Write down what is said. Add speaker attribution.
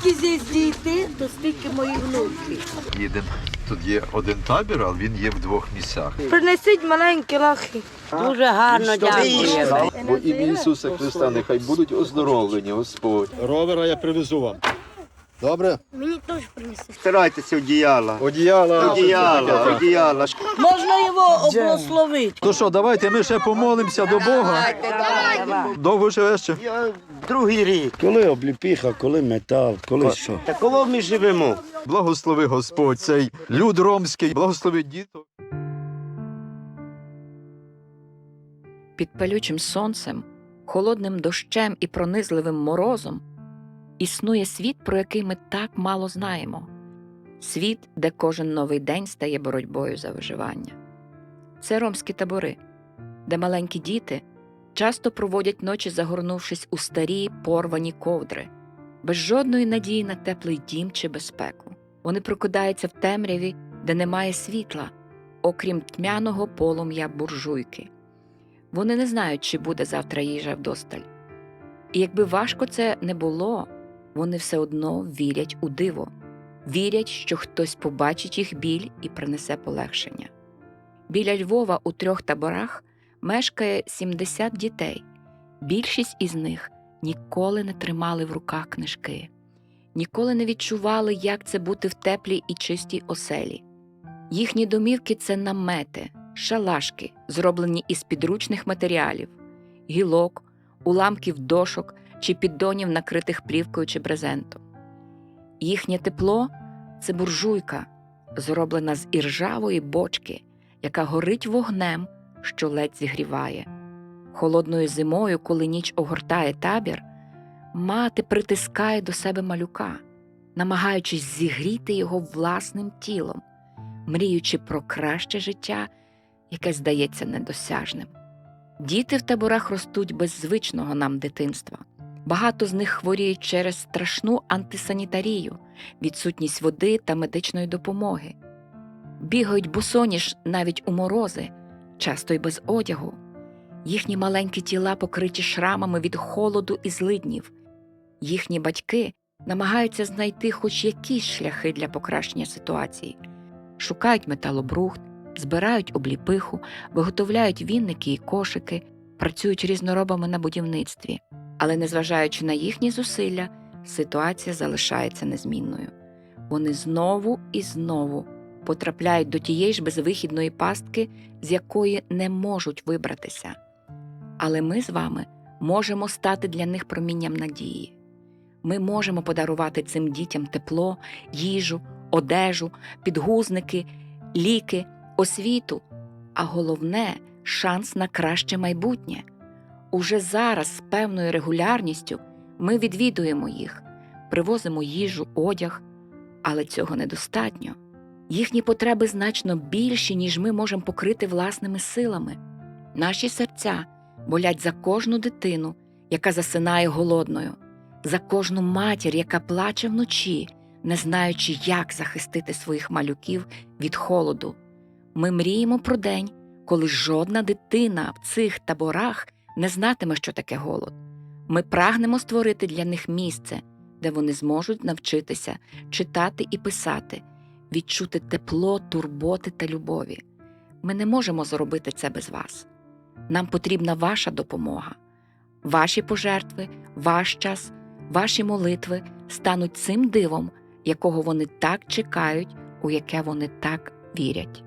Speaker 1: Скільки здесь діти, то стільки мої внуки.
Speaker 2: Їдемо. Тут є один табір, але він є в двох місцях.
Speaker 1: Принесіть маленькі лахи. Дуже гарно дякую.
Speaker 2: Бо ім'я Ісуса Христа нехай будуть оздоровлені, Господь.
Speaker 3: Ровера я привезу вам. Добре?
Speaker 1: Мені теж принеси.
Speaker 4: Старайтеся одіяла.
Speaker 3: Одіяла.
Speaker 4: Одіяла, одіяла.
Speaker 1: Можна його облагословити.
Speaker 2: То що, давайте ми ще помолимося до Бога. Довго живеш ще?
Speaker 4: Я другий рік.
Speaker 3: Коли обліпіха, коли метал, коли що?
Speaker 4: Та кого ми живемо?
Speaker 2: Благослови Господь, цей люд ромський, благослови діток.
Speaker 5: під палючим сонцем, холодним дощем і пронизливим морозом існує світ, про який ми так мало знаємо світ, де кожен новий день стає боротьбою за виживання. Це ромські табори, де маленькі діти часто проводять ночі, загорнувшись у старі порвані ковдри, без жодної надії на теплий дім чи безпеку. Вони прокидаються в темряві, де немає світла, окрім тьмяного полум'я буржуйки. Вони не знають, чи буде завтра їжа вдосталь. І якби важко це не було, вони все одно вірять у диво, вірять, що хтось побачить їх біль і принесе полегшення. Біля Львова у трьох таборах мешкає 70 дітей. Більшість із них ніколи не тримали в руках книжки, ніколи не відчували, як це бути в теплій і чистій оселі. Їхні домівки це намети, шалашки, зроблені із підручних матеріалів, гілок, уламків дошок чи піддонів, накритих плівкою чи брезентом. Їхнє тепло це буржуйка, зроблена з іржавої бочки, яка горить вогнем, що ледь зігріває. Холодною зимою, коли ніч огортає табір, мати притискає до себе малюка, намагаючись зігріти його власним тілом, мріючи про краще життя, яке здається недосяжним. Діти в таборах ростуть без звичного нам дитинства. Багато з них хворіють через страшну антисанітарію, відсутність води та медичної допомоги. Бігають босоніж навіть у морози, часто й без одягу. Їхні маленькі тіла покриті шрамами від холоду і злиднів. Їхні батьки намагаються знайти хоч якісь шляхи для покращення ситуації, шукають металобрухт, збирають обліпиху, виготовляють вінники і кошики, працюють різноробами на будівництві. Але, незважаючи на їхні зусилля, ситуація залишається незмінною. Вони знову і знову потрапляють до тієї ж безвихідної пастки, з якої не можуть вибратися. Але ми з вами можемо стати для них промінням надії. Ми можемо подарувати цим дітям тепло, їжу, одежу, підгузники, ліки, освіту, а головне шанс на краще майбутнє. Уже зараз з певною регулярністю ми відвідуємо їх, привозимо їжу, одяг, але цього недостатньо. Їхні потреби значно більші, ніж ми можемо покрити власними силами. Наші серця болять за кожну дитину, яка засинає голодною, за кожну матір, яка плаче вночі, не знаючи, як захистити своїх малюків від холоду. Ми мріємо про день, коли жодна дитина в цих таборах не знатиме, що таке голод. Ми прагнемо створити для них місце, де вони зможуть навчитися читати і писати, відчути тепло, турботи та любові. Ми не можемо зробити це без вас. Нам потрібна ваша допомога. Ваші пожертви, ваш час, ваші молитви стануть цим дивом, якого вони так чекають, у яке вони так вірять.